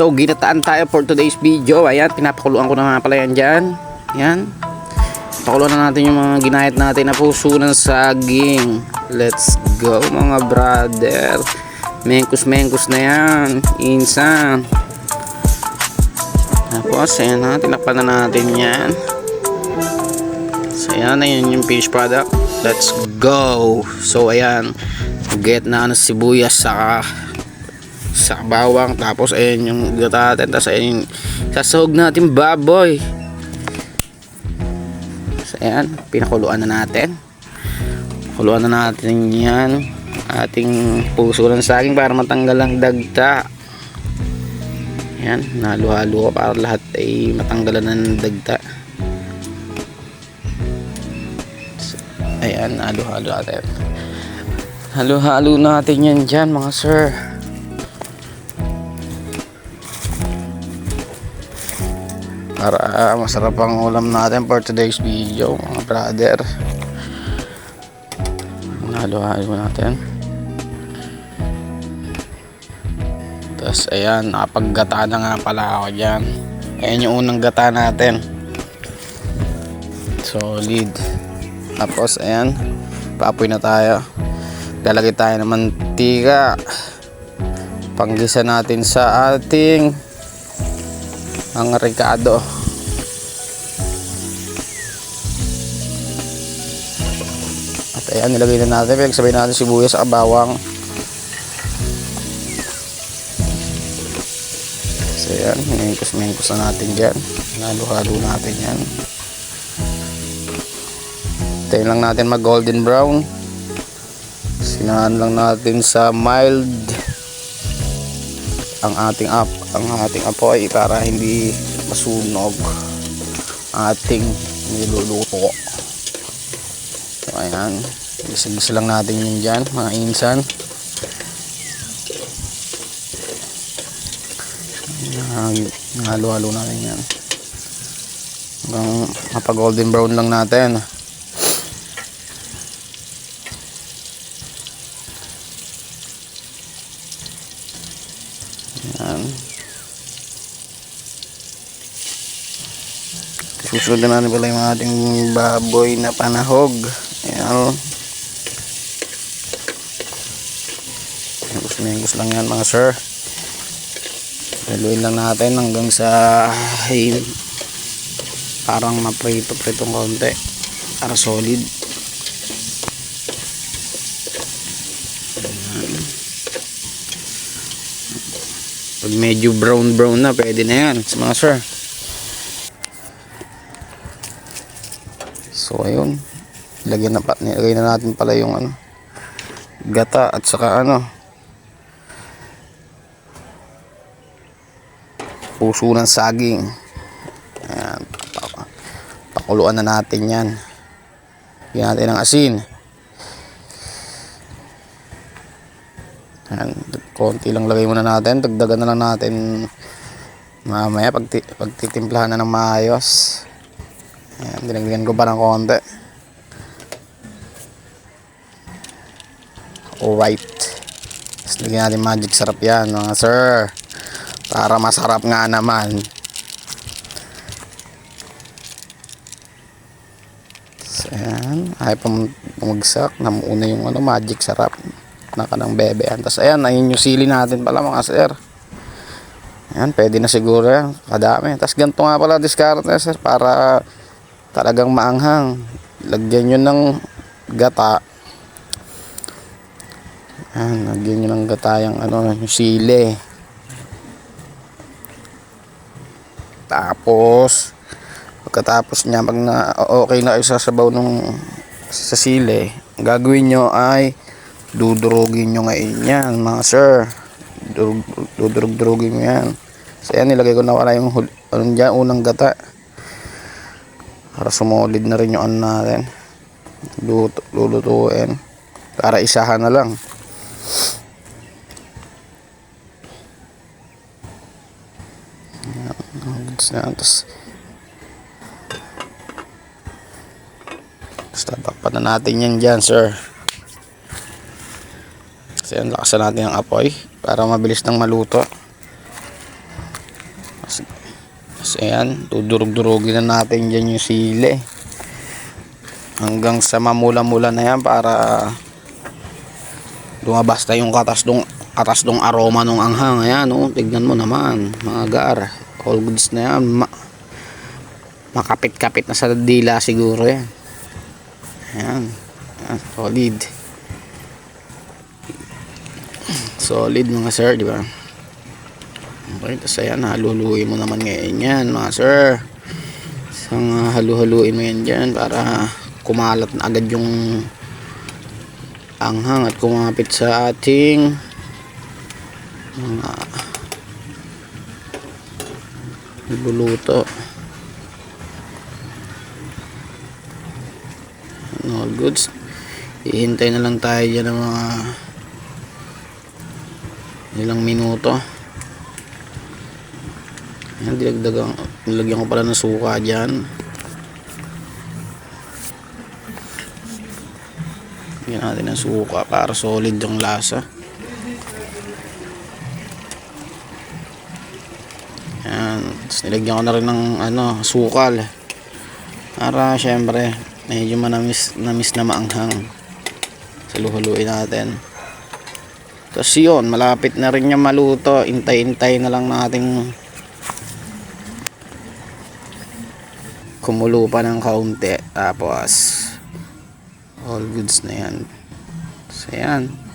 So, ginataan tayo for today's video. Ayan, pinapakuluan ko na nga pala yan dyan. Ayan. Pakuluan na natin yung mga ginahit natin na puso ng saging. Let's go mga brother. Mengkus-mengkus na yan. Insan. Tapos, ayan na. Tinakpan na natin yan. So, ayan na yun yung finished product. Let's go. So, ayan. Get na ng sibuyas saka sa bawang tapos ayan yung gata natin tapos ayan yung sasahog natin baboy. So ayan pinakuluan na natin. Kuluan na natin yan. Ating puso ng saging para matanggal ang dagta. Ayan nalo-halo para lahat ay matanggalan ng dagta. Ayan halo-halo natin. Halo-halo natin yan dyan mga sir para ah, masarap ang ulam natin for today's video mga brother. Halo-halo natin. Tapos ayan nakapaggata na nga pala ako dyan. Ayan yung unang gata natin. Solid. Tapos ayan papoy na tayo. Lalagay tayo ng mantika. Panggisa natin sa ating ang Ricardo at ayan nilagay na natin. Pinagsabay natin sibuyas sa bawang so ayan mingkos mingkos na natin dyan. Halo-halo natin yan. Tayo lang natin mag golden brown. Sinahan lang natin sa mild ang ating up ang ating apoy para hindi masunog. Ating niluluto so ayan. Gisa lang natin yun dyan mga insan. Halo-halo natin yan. Hanggang mapa golden brown lang natin Susunod na natin pala yung ating baboy na panahog. Ayan. Mengos lang yan mga sir. Haluin lang natin hanggang sa ay, parang maprito-pritong konti. Para solid. Pag medyo brown brown na, pwede na yan mga sir. So ayun, lagyan na, nilagay na natin pala yung ano, gata at saka ano, puso ng saging. Ayan, pa- pakuluan na natin yan. Lagyan natin ng asin. Ayan, konti lang lagay muna natin. Dagdagan na lang natin mamaya pag, pagtitimplahan na ng maayos. Ayan, dinagdagan ko pa ng konti. Alright. Tapos lagyan natin magic sarap yan mga sir. Para masarap nga naman. So, ayan. Ayaw pa bumagsak. Namuuna yung ano, magic sarap na kanang bebe. Tapos ayan, ayun yung sili natin pala mga sir. Ayan, pwede na siguro yan. Kadami. Tapos ganito nga pala diskarte sir para talagang maanghang. Lagyan nyo ng gata. Ayan, lagyan nyo ng gata yung ano, yung sili. Tapos, pagkatapos niya, pag na okay na kayo sa sabaw nung sa ang gagawin nyo ay dudurugin nyo ngayon yan, mga sir. Durug, dudurug-durugin nyo yan. So, yan, nilagay ko na wala yung ano dyan, unang gata. Para sumolid na rin yung ano natin. Luto, lulutuin. Para isahan na lang. Na. Tapos, tapos tatakpan na natin yan dyan, sir. Kasi yan, lakasan natin ang apoy para mabilis nang maluto. So ayan, dudurog-durugin na natin dyan yung sili. Hanggang sa mamula-mula na yan para lumabas na yung katas dong katas dong aroma ng anghang. Ayan, oh, tignan mo naman, mga gar. All goods na yan. Ma- makapit-kapit na sa dila siguro yan. Ayan. Ayan, solid. Solid mga sir, di ba? Tapos ayan, haluluin mo naman ngayon yan, mga sir. Isang uh, halu-haluin mo yan dyan para kumalat na agad yung anghang at kumapit sa ating mga buluto. All goods. Ihintay na lang tayo dyan ng mga ilang minuto. Yan, dilagdagan, nilagyan ko pala ng suka dyan. Lagyan natin ng suka para solid yung lasa. Yan. Tapos nilagyan ko na rin ng ano, sukal. Para syempre, medyo manamis, namis na maanghang. Saluhuluin natin. Tapos yun, malapit na rin niya maluto. Intay-intay na lang nating kumulo pa ng kaunti. Tapos all goods na yan. So yan